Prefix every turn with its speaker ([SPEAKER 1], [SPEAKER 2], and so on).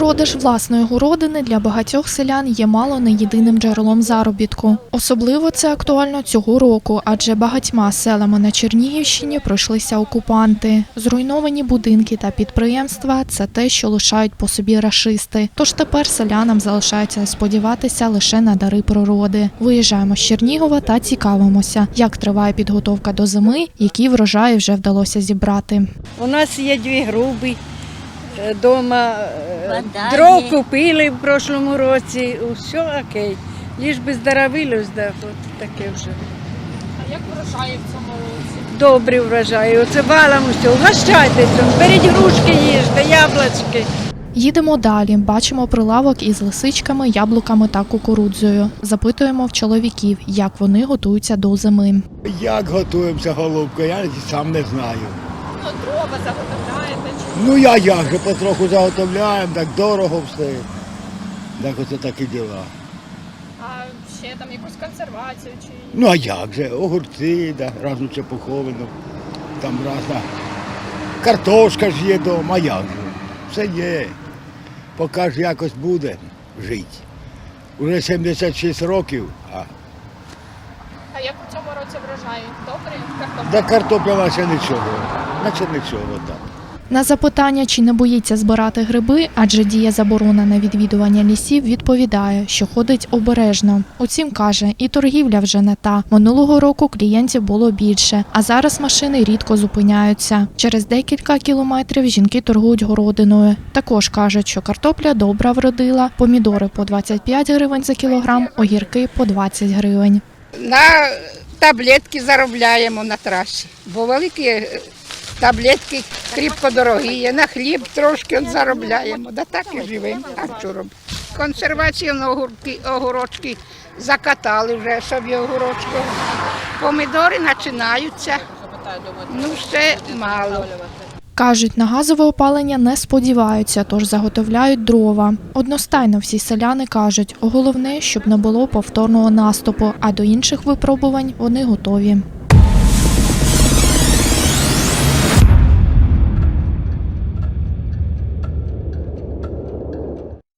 [SPEAKER 1] Продаж власної городини для багатьох селян є мало не єдиним джерелом заробітку. Особливо це актуально цього року, адже багатьма селами на Чернігівщині пройшлися окупанти. Зруйновані будинки та підприємства це те, що лишають по собі рашисти. Тож тепер селянам залишається сподіватися лише на дари природи. Виїжджаємо з Чернігова та цікавимося, як триває підготовка до зими, які врожаї вже вдалося зібрати.
[SPEAKER 2] У нас є дві груби. Е, Дома е,
[SPEAKER 3] Вода
[SPEAKER 2] дров
[SPEAKER 3] є.
[SPEAKER 2] купили в прошлому році, все окей. Ліж би здоровилось, да, от таке вже.
[SPEAKER 1] А як врожаї в цьому році?
[SPEAKER 2] Добрі врожаї. Оце валом усе. Угощайтеся, беріть грушки їжте, яблучки.
[SPEAKER 1] Їдемо далі. Бачимо прилавок із лисичками, яблуками та кукурудзою. Запитуємо в чоловіків, як вони готуються до зими.
[SPEAKER 4] Як готуємося, голубко, я сам не знаю.
[SPEAKER 1] Ну, дрова заготовляєте
[SPEAKER 4] Ну я як же потроху заготовляємо, так дорого все. Так оце такі діла.
[SPEAKER 1] а ще там якусь консервацію чи
[SPEAKER 4] Ну а як же? Огурці, да, разну чепуховину, там разна. Картошка ж є вдома, а як же? Все є. Поки ж якось буде жити. Уже 76 років, а
[SPEAKER 1] а як у цьому році врожаї? Добрий
[SPEAKER 4] да картопля наче нічого. Наче нічого так.
[SPEAKER 1] На запитання, чи не боїться збирати гриби, адже діє заборона на відвідування лісів, відповідає, що ходить обережно. Утім, каже, і торгівля вже не та. Минулого року клієнтів було більше, а зараз машини рідко зупиняються. Через декілька кілометрів жінки торгують городиною. Також кажуть, що картопля добра вродила, помідори по 25 гривень за кілограм, огірки по 20 гривень.
[SPEAKER 5] На таблетки заробляємо на трасі, бо великі таблетки кріпко дорогі. На хліб трошки заробляємо. Да так і живемо. Робити? Консервацію на огурки, огорочки закатали вже собі огорочку. Помідори починаються. Ну, ще мало.
[SPEAKER 1] Кажуть, на газове опалення не сподіваються, тож заготовляють дрова. Одностайно всі селяни кажуть, головне, щоб не було повторного наступу, а до інших випробувань вони готові.